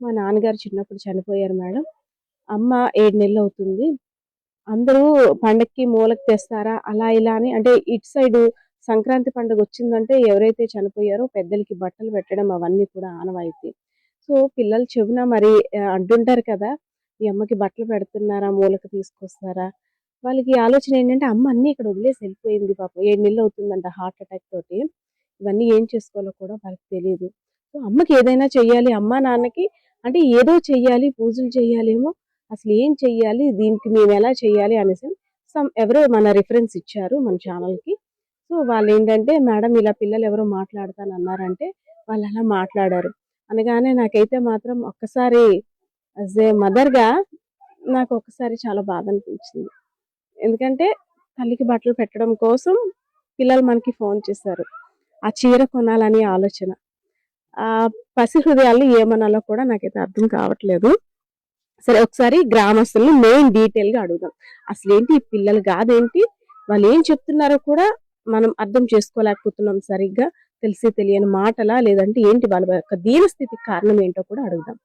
మా నాన్నగారు చిన్నప్పుడు చనిపోయారు మేడం. అమ్మ ఏడు నెలలు అవుతుంది. అందరూ పండక్కి మూలకి తెస్తారా? అలా ఇలా అని అంటే ఇటు సైడు సంక్రాంతి పండుగ వచ్చిందంటే ఎవరైతే చనిపోయారో పెద్దలకి బట్టలు పెట్టడం అవన్నీ కూడా ఆనవాయితీ. సో పిల్లలు చెవున మరి అంటుంటారు కదా ఈ అమ్మకి బట్టలు పెడుతున్నారా? మూలకి తీసుకొస్తారా? వాళ్ళకి ఆలోచన ఏంటంటే అమ్మ అన్నీ ఇక్కడ వదిలేసి వెళ్ళిపోయింది పాపం. ఏడు నెలలు అవుతుందంట హార్ట్ అటాక్ తోటి. ఇవన్నీ ఏం చేసుకోవాలో కూడా వాళ్ళకి తెలియదు సో అమ్మకి ఏదైనా చెయ్యాలి. అమ్మ నాన్నకి అంటే ఏదో చెయ్యాలి పూజలు చెయ్యాలేమో అసలు ఏం చెయ్యాలి దీనికి మేము ఎలా చెయ్యాలి అనేసి సమ్ ఎవరో మన రిఫరెన్స్ ఇచ్చారు మన ఛానల్కి సో వాళ్ళు ఏంటంటే మేడం ఇలా పిల్లలు ఎవరో మాట్లాడతాను అన్నారంటే వాళ్ళు అలా మాట్లాడారు. అనగానే నాకైతే మాత్రం ఒక్కసారి యాజ్ ఏ మదర్గా నాకు ఒక్కసారి చాలా బాధ అనిపించింది. ఎందుకంటే తల్లికి బట్టలు పెట్టడం కోసం పిల్లలు మనకి ఫోన్ చేశారు. ఆ చీర కొనాలని ఆలోచన. ఆ పసి హృదయాలు ఏమనాలో కూడా నాకైతే అర్థం కావట్లేదు. సరే ఒకసారి గ్రామస్తులను మెయిన్ డీటెయిల్గా అడుగుదాం. అసలు ఏంటి ఈ పిల్లలు కాదేంటి వాళ్ళు ఏం చెప్తున్నారో కూడా మనం అర్థం చేసుకోలేకపోతున్నాం సరిగ్గా. తెలిసి తెలియని మాటలా లేదంటే ఏంటి వాళ్ళ యొక్క దీనస్థితికి కారణం ఏంటో కూడా అడుగుదాం.